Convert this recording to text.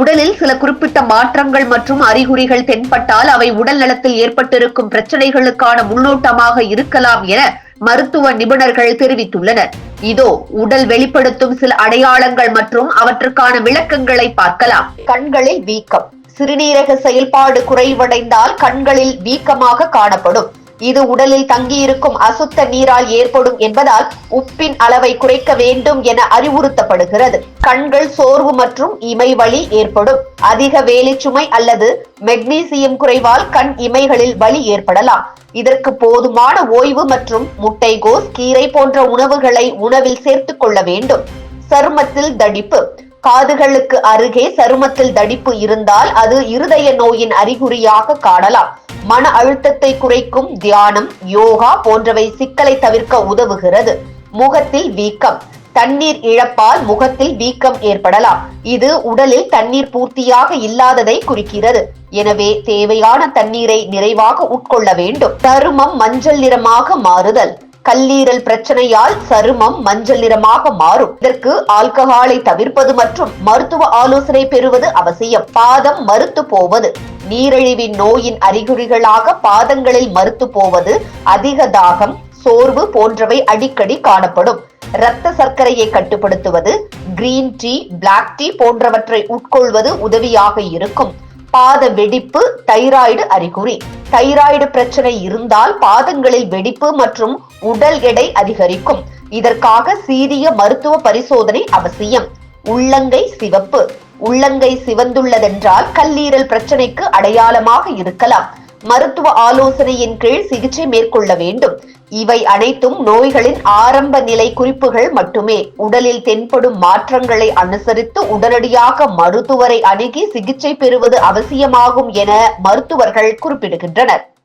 உடலில் சில குறிப்பிட்ட மாற்றங்கள் மற்றும் அறிகுறிகள் தென்பட்டால் அவை உடல் நலத்தில் ஏற்பட்டிருக்கும் பிரச்சனைகளுக்கான முன்னோட்டமாக இருக்கலாம் என மருத்துவ நிபுணர்கள் தெரிவித்துள்ளனர். இதோ உடல் வெளிப்படுத்தும் சில அடையாளங்கள் மற்றும் அவற்றுக்கான விளக்கங்களை பார்க்கலாம். கண்களில் வீக்கம். சிறுநீரக செயல்பாடு குறைவடைந்தால் கண்களில் வீக்கமாக காணப்படும். இது உடலில் தங்கியிருக்கும் அசுத்த நீரால் ஏற்படும் என்பதால் உப்பின் அளவை குறைக்க வேண்டும் என அறிவுறுத்தப்படுகிறது. கண்கள் சோர்வு மற்றும் இமைவழி ஏற்படும். அதிக வேலைச்சுமை அல்லது மெக்னீசியம் குறைவால் கண் இமைகளில் வலி ஏற்படலாம். இதற்கு போதுமான ஓய்வு மற்றும் முட்டைகோஸ் கீரை போன்ற உணவுகளை உணவில் சேர்த்துக் கொள்ள வேண்டும். சருமத்தில் தடிப்பு. காதுகளுக்கு அருகே சருமத்தில் தடிப்பு இருந்தால் அது இருதய நோயின் அறிகுறியாக காணலாம். மன அழுத்தத்தை குறைக்கும் தியானம் யோகா போன்றவை சிக்கலை தவிர்க்க உதவுகிறது. முகத்தில் வீக்கம். தண்ணீர் இழப்பால் முகத்தில் வீக்கம் ஏற்படலாம். இது உடலில் தண்ணீர் பூர்த்தியாக இல்லாததை குறிக்கிறது. எனவே தேவையான தண்ணீரை நிறைவாக உட்கொள்ள வேண்டும். தருமம் மஞ்சள் நிறமாக மாறுதல். கல்லீரல் பிரச்சனையால் சருமம் மஞ்சள் நிறமாக மாறும். இதற்கு ஆல்கஹாலை தவிர்ப்பது மற்றும் மருத்துவ ஆலோசனை பெறுவது அவசியம். பாதம் மறுத்து போவது. நீரிழிவின் நோயின் அறிகுறிகளாக பாதங்களில் மறுத்து போவது அதிக தாகம் சோர்வு போன்றவை அடிக்கடி காணப்படும். இரத்த சர்க்கரையை கட்டுப்படுத்துவது கிரீன் டீ பிளாக் டீ போன்றவற்றை உட்கொள்வது உதவியாக இருக்கும். பாத வெடிப்பு தைராய்டு அறிகுறி. தைராய்டு பிரச்சனை இருந்தால் பாதங்களில் வெடிப்பு மற்றும் உடல் எடை அதிகரிக்கும். இதற்காக சீரிய மருத்துவ பரிசோதனை அவசியம். உள்ளங்கை சிவப்பு. உள்ளங்கை சிவந்துள்ளதென்றால் கல்லீரல் பிரச்சனைக்கு அடையாளமாக இருக்கலாம். மருத்துவ ஆலோசனையின் கீழ் சிகிச்சை மேற்கொள்ள வேண்டும். இவை அனைத்தும் நோய்களின் ஆரம்ப நிலை குறிப்புகள் மட்டுமே. உடலில் தென்படும் மாற்றங்களை அனுசரித்து உடனடியாக மருத்துவரை அணுகி சிகிச்சை பெறுவது அவசியமாகும் என மருத்துவர்கள் குறிப்பிடுகின்றனர்.